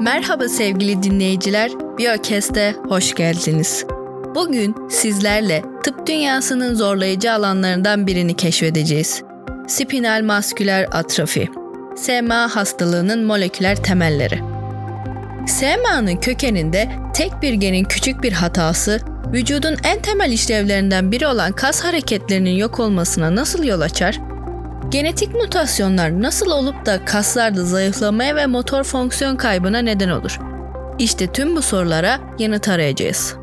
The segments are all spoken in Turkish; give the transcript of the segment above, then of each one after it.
Merhaba sevgili dinleyiciler, Biyokest'e hoş geldiniz. Bugün sizlerle tıp dünyasının zorlayıcı alanlarından birini keşfedeceğiz. Spinal masküler atrofi. SMA hastalığının moleküler temelleri. SMA'nın kökeninde tek bir genin küçük bir hatası, vücudun en temel işlevlerinden biri olan kas hareketlerinin yok olmasına nasıl yol açar? Genetik mutasyonlar nasıl olup da kaslarda zayıflamaya ve motor fonksiyon kaybına neden olur? İşte tüm bu sorulara yanıt arayacağız.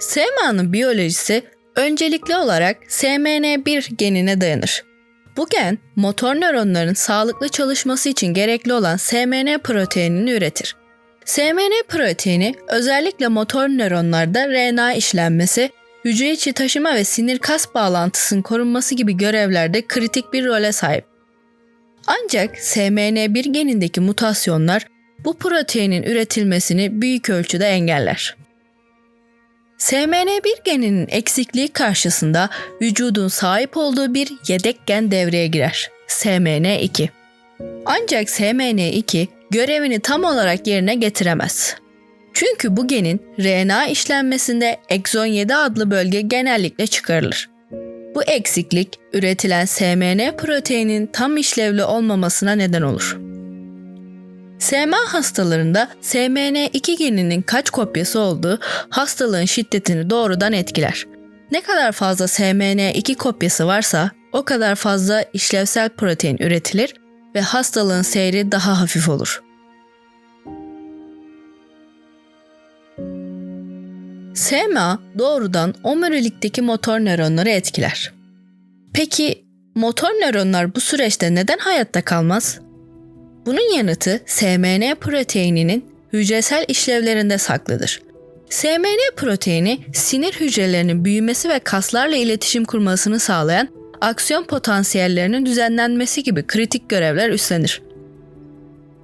SMA'nın biyolojisi öncelikli olarak SMN1 genine dayanır. Bu gen, motor nöronların sağlıklı çalışması için gerekli olan SMN proteinini üretir. SMN proteini özellikle motor nöronlarda RNA işlenmesi, hücre içi taşıma ve sinir kas bağlantısının korunması gibi görevlerde kritik bir role sahip. Ancak SMN1 genindeki mutasyonlar bu proteinin üretilmesini büyük ölçüde engeller. SMN1 geninin eksikliği karşısında vücudun sahip olduğu bir yedek gen devreye girer. SMN2. Ancak SMN2 görevini tam olarak yerine getiremez. Çünkü bu genin RNA işlenmesinde ekson 7 adlı bölge genellikle çıkarılır. Bu eksiklik üretilen SMN proteinin tam işlevli olmamasına neden olur. SMA hastalarında SMN2 geninin kaç kopyası olduğu hastalığın şiddetini doğrudan etkiler. Ne kadar fazla SMN2 kopyası varsa o kadar fazla işlevsel protein üretilir ve hastalığın seyri daha hafif olur. SMA doğrudan omurilikteki motor nöronları etkiler. Peki motor nöronlar bu süreçte neden hayatta kalmaz? Bunun yanıtı SMN proteininin hücresel işlevlerinde saklıdır. SMN proteini sinir hücrelerinin büyümesi ve kaslarla iletişim kurmasını sağlayan aksiyon potansiyellerinin düzenlenmesi gibi kritik görevler üstlenir.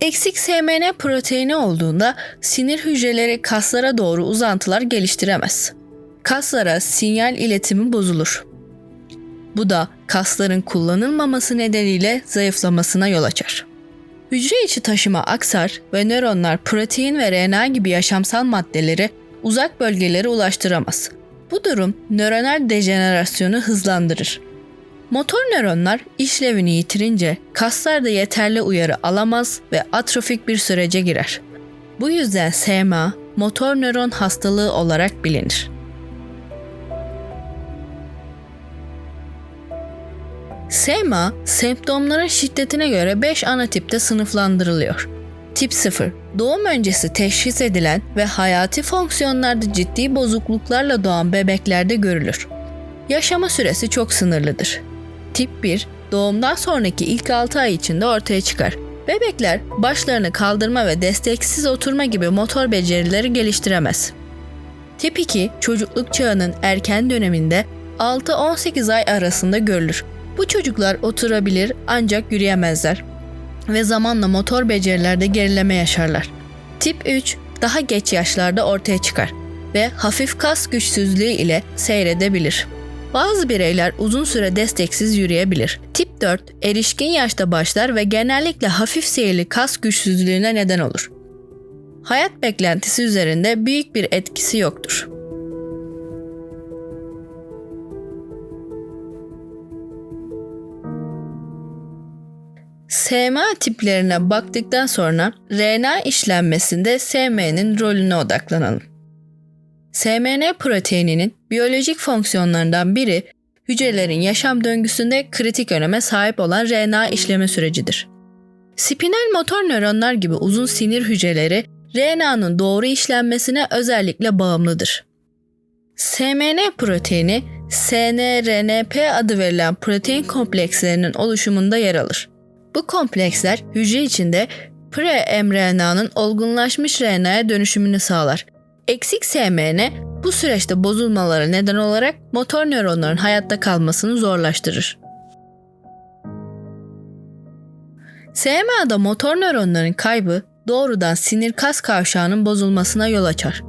Eksik SMN proteini olduğunda sinir hücreleri kaslara doğru uzantılar geliştiremez. Kaslara sinyal iletimi bozulur. Bu da kasların kullanılmaması nedeniyle zayıflamasına yol açar. Hücre içi taşıma aksar ve nöronlar protein ve RNA gibi yaşamsal maddeleri uzak bölgelere ulaştıramaz. Bu durum nöronal dejenerasyonu hızlandırır. Motor nöronlar işlevini yitirince kaslar da yeterli uyarı alamaz ve atrofik bir sürece girer. Bu yüzden SMA motor nöron hastalığı olarak bilinir. SMA, semptomların şiddetine göre 5 ana tipte sınıflandırılıyor. Tip 0, doğum öncesi teşhis edilen ve hayati fonksiyonlarda ciddi bozukluklarla doğan bebeklerde görülür. Yaşama süresi çok sınırlıdır. Tip 1, doğumdan sonraki ilk 6 ay içinde ortaya çıkar. Bebekler başlarını kaldırma ve desteksiz oturma gibi motor becerileri geliştiremez. Tip 2, çocukluk çağının erken döneminde 6-18 ay arasında görülür. Bu çocuklar oturabilir ancak yürüyemezler ve zamanla motor becerilerde gerileme yaşarlar. Tip 3 daha geç yaşlarda ortaya çıkar ve hafif kas güçsüzlüğü ile seyredebilir. Bazı bireyler uzun süre desteksiz yürüyebilir. Tip 4 erişkin yaşta başlar ve genellikle hafif seyirli kas güçsüzlüğüne neden olur. Hayat beklentisi üzerinde büyük bir etkisi yoktur. SMA tiplerine baktıktan sonra RNA işlenmesinde SM'nin rolüne odaklanalım. SMN proteininin biyolojik fonksiyonlarından biri hücrelerin yaşam döngüsünde kritik öneme sahip olan RNA işleme sürecidir. Spinal motor nöronlar gibi uzun sinir hücreleri RNA'nın doğru işlenmesine özellikle bağımlıdır. SMN proteini SNRNP adı verilen protein komplekslerinin oluşumunda yer alır. Bu kompleksler hücre içinde pre-mRNA'nın olgunlaşmış RNA'ya dönüşümünü sağlar. Eksik SMN bu süreçte bozulmalara neden olarak motor nöronların hayatta kalmasını zorlaştırır. SMA'da motor nöronların kaybı doğrudan sinir kas kavşağının bozulmasına yol açar.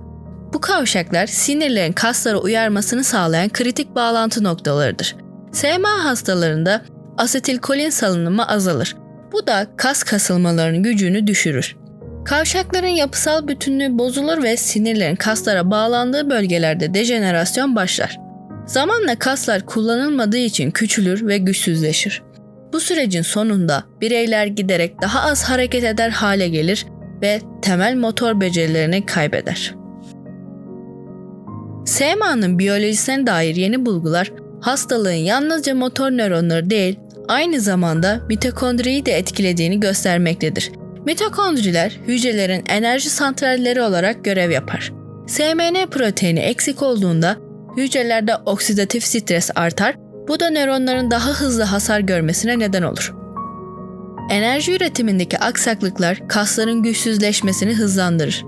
Bu kavşaklar sinirlerin kaslara uyarmasını sağlayan kritik bağlantı noktalarıdır. SMA hastalarında asetilkolin salınımı azalır. Bu da kas kasılmalarının gücünü düşürür. Kavşakların yapısal bütünlüğü bozulur ve sinirlerin kaslara bağlandığı bölgelerde dejenerasyon başlar. Zamanla kaslar kullanılmadığı için küçülür ve güçsüzleşir. Bu sürecin sonunda bireyler giderek daha az hareket eder hale gelir ve temel motor becerilerini kaybeder. SMA'nın biyolojisine dair yeni bulgular hastalığın yalnızca motor nöronları değil, aynı zamanda mitokondriyi de etkilediğini göstermektedir. Mitokondriler hücrelerin enerji santralleri olarak görev yapar. SMN proteini eksik olduğunda hücrelerde oksidatif stres artar, bu da nöronların daha hızlı hasar görmesine neden olur. Enerji üretimindeki aksaklıklar kasların güçsüzleşmesini hızlandırır.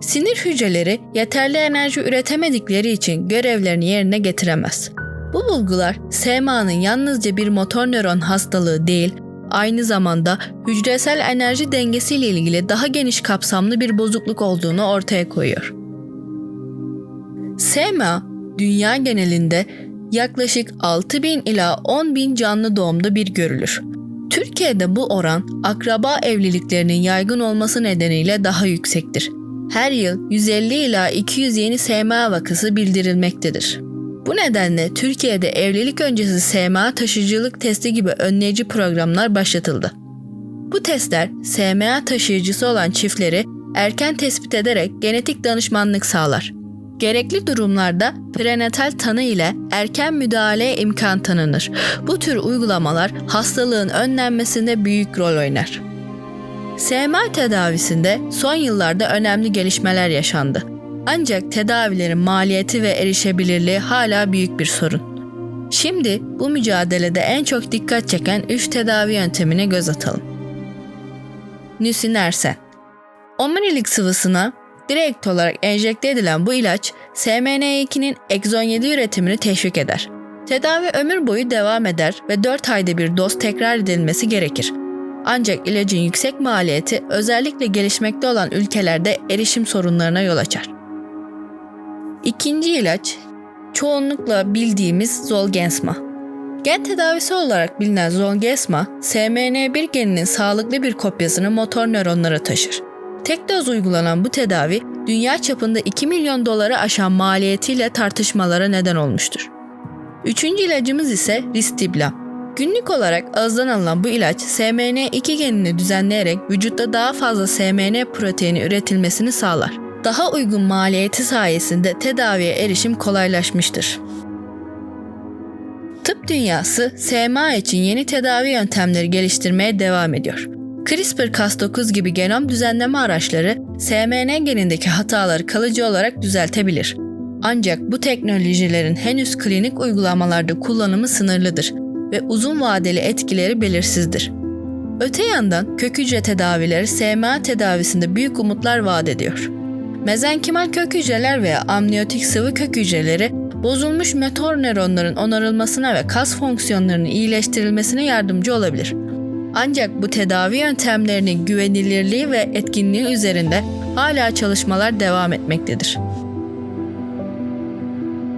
Sinir hücreleri yeterli enerji üretemedikleri için görevlerini yerine getiremez. Bu bulgular SMA'nın yalnızca bir motor nöron hastalığı değil, aynı zamanda hücresel enerji dengesiyle ilgili daha geniş kapsamlı bir bozukluk olduğunu ortaya koyuyor. SMA, dünya genelinde yaklaşık 6000 ila 10.000 canlı doğumda bir görülür. Türkiye'de bu oran akraba evliliklerinin yaygın olması nedeniyle daha yüksektir. Her yıl 150 ila 200 yeni SMA vakası bildirilmektedir. Bu nedenle Türkiye'de evlilik öncesi SMA taşıyıcılık testi gibi önleyici programlar başlatıldı. Bu testler SMA taşıyıcısı olan çiftleri erken tespit ederek genetik danışmanlık sağlar. Gerekli durumlarda prenatal tanı ile erken müdahaleye imkan tanınır. Bu tür uygulamalar hastalığın önlenmesinde büyük rol oynar. SMA tedavisinde son yıllarda önemli gelişmeler yaşandı. Ancak tedavilerin maliyeti ve erişebilirliği hala büyük bir sorun. Şimdi bu mücadelede en çok dikkat çeken 3 tedavi yöntemine göz atalım. Nüsinersen Omurilik sıvısına direkt olarak enjekte edilen bu ilaç SMN2'nin egzon 7 üretimini teşvik eder. Tedavi ömür boyu devam eder ve 4 ayda bir doz tekrar edilmesi gerekir. Ancak ilacın yüksek maliyeti özellikle gelişmekte olan ülkelerde erişim sorunlarına yol açar. İkinci ilaç çoğunlukla bildiğimiz Zolgensma. Gen tedavisi olarak bilinen Zolgensma, SMN1 geninin sağlıklı bir kopyasını motor nöronlara taşır. Tek doz uygulanan bu tedavi dünya çapında 2 milyon doları aşan maliyetiyle tartışmalara neden olmuştur. Üçüncü ilacımız ise Ristibla. Günlük olarak ağızdan alınan bu ilaç SMN2 genini düzenleyerek vücutta daha fazla SMN proteini üretilmesini sağlar. Daha uygun maliyeti sayesinde tedaviye erişim kolaylaşmıştır. Tıp dünyası SMA için yeni tedavi yöntemleri geliştirmeye devam ediyor. CRISPR-Cas9 gibi genom düzenleme araçları SMN genindeki hataları kalıcı olarak düzeltebilir. Ancak bu teknolojilerin henüz klinik uygulamalarda kullanımı sınırlıdır ve uzun vadeli etkileri belirsizdir. Öte yandan kök hücre tedavileri SMA tedavisinde büyük umutlar vaat ediyor. Mezenkimal kök hücreler veya amniyotik sıvı kök hücreleri bozulmuş motor nöronların onarılmasına ve kas fonksiyonlarının iyileştirilmesine yardımcı olabilir. Ancak bu tedavi yöntemlerinin güvenilirliği ve etkinliği üzerinde hala çalışmalar devam etmektedir.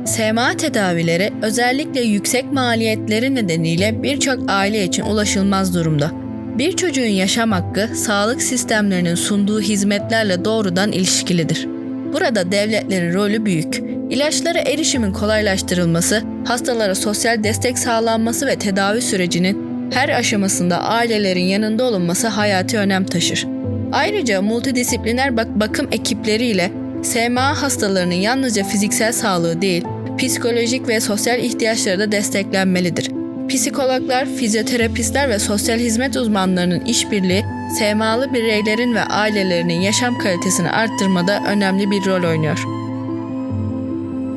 SMA tedavileri özellikle yüksek maliyetleri nedeniyle birçok aile için ulaşılmaz durumda. Bir çocuğun yaşam hakkı sağlık sistemlerinin sunduğu hizmetlerle doğrudan ilişkilidir. Burada devletlerin rolü büyük. İlaçlara erişimin kolaylaştırılması, hastalara sosyal destek sağlanması ve tedavi sürecinin her aşamasında ailelerin yanında olunması hayati önem taşır. Ayrıca multidisipliner bak bakım ekipleriyle SMA hastalarının yalnızca fiziksel sağlığı değil, psikolojik ve sosyal ihtiyaçları da desteklenmelidir. Psikologlar, fizyoterapistler ve sosyal hizmet uzmanlarının işbirliği SMA'lı bireylerin ve ailelerinin yaşam kalitesini arttırmada önemli bir rol oynuyor.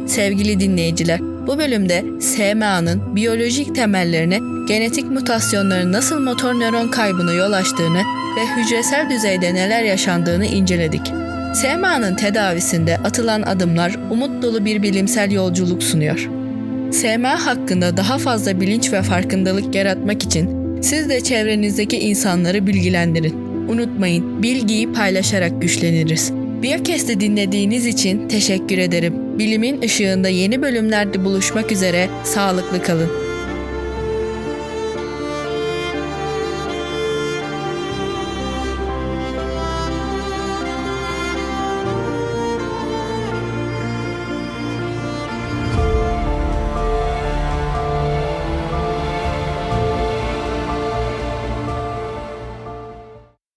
Sevgili dinleyiciler, bu bölümde SMA'nın biyolojik temellerini, genetik mutasyonların nasıl motor nöron kaybına yol açtığını ve hücresel düzeyde neler yaşandığını inceledik. SMA'nın tedavisinde atılan adımlar umut dolu bir bilimsel yolculuk sunuyor. SMA hakkında daha fazla bilinç ve farkındalık yaratmak için siz de çevrenizdeki insanları bilgilendirin. Unutmayın, bilgiyi paylaşarak güçleniriz. Biyokest'i dinlediğiniz için teşekkür ederim. Bilimin ışığında yeni bölümlerde buluşmak üzere, sağlıklı kalın.